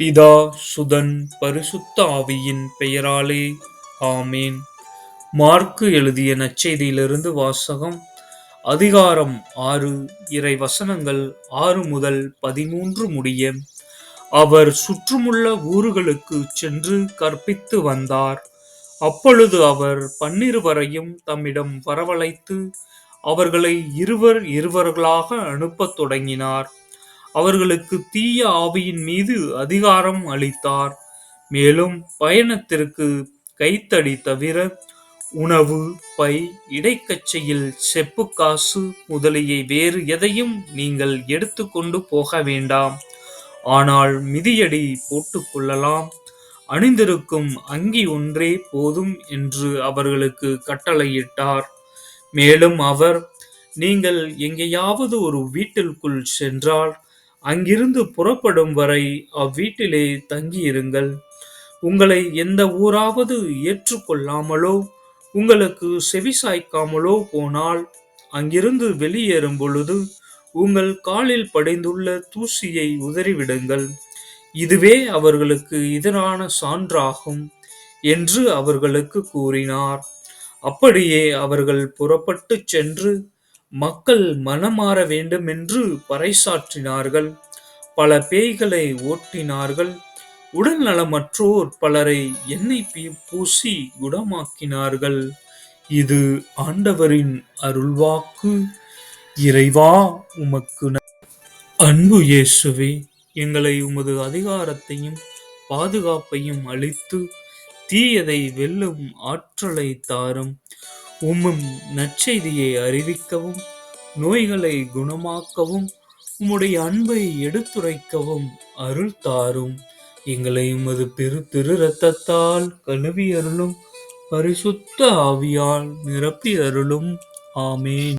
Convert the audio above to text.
பிதா சுதன் பரிசுத்த ஆவியின் பெயராலே ஆமேன். மார்க்கு எழுதிய நச்செய்தியிலிருந்து வாசகம் அதிகாரம் ஆறு இறை வசனங்கள் ஆறு முதல் பதிமூன்று முடிய அவர் சுற்றுமுள்ள ஊர்களுக்கு சென்று கற்பித்து வந்தார். அப்பொழுது அவர் பன்னிருவரையும் தம்மிடம் வரவழைத்து அவர்களை இருவர் இருவர்களாக அனுப்பத் தொடங்கினார். அவர்களுக்கு தீய ஆவியின் மீது அதிகாரம் அளித்தார். மேலும் பயணத்திற்கு கைத்தடி தவிர உணவு பை இடைக்கச்சையில் செப்பு காசு முதலியை வேறு எதையும் நீங்கள் எடுத்துக்கொண்டு போக வேண்டாம். ஆனால் மிதியடி போட்டுக்கொள்ளலாம் அணிந்திருக்கும் அங்கி ஒன்றே போதும் என்று அவர்களுக்கு கட்டளையிட்டார். மேலும் அவர் நீங்கள் எங்கேயாவது ஒரு வீட்டிற்குள் சென்றால் அங்கிருந்து புறப்படும் வரை அவ்வீட்டிலே தங்கியிருங்கள். உங்களை எந்த ஊராவது ஏற்றுக்கொள்ளாமலோ உங்களுக்கு செவிசாய்க்காமலோ போனால் அங்கிருந்து வெளியேறும் பொழுது உங்கள் காலில் படைந்துள்ள தூசியை உதறிவிடுங்கள். இதுவே அவர்களுக்கு எதிரான சான்றாகும் என்று அவர்களுக்கு கூறினார். அப்படியே அவர்கள் புறப்பட்டுச் சென்று மக்கள் மனமாற வேண்டும் என்று பறைசாற்றினார்கள். பல பேய்களை ஓட்டினார்கள். உடல் நலமற்றோர் பலரை எண்ணெய் பூசி குணமாக்கினார்கள். இது ஆண்டவரின் அருள்வாக்கு. இறைவா உமக்கு அன்பு இயேசுவே எங்களை உமது அதிகாரத்தையும் பாதுகாப்பையும் அளித்து தீயதை வெல்லும் ஆற்றலை தாரும். உம்மும் நற்செய்தியை அறிவிக்கவும் நோய்களை குணமாக்கவும் உம்முடைய அன்பை எடுத்துரைக்கவும் அருள் தாரும். எங்களை உமது பெரு திரு இரத்தத்தால் கழுவி அருளும் பரிசுத்த ஆவியால் நிரப்பி அருளும். ஆமேன்.